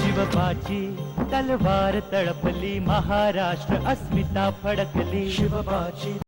शिवबाची तलवार तळपली महाराष्ट्र अस्मिता फडकली. शिवबाची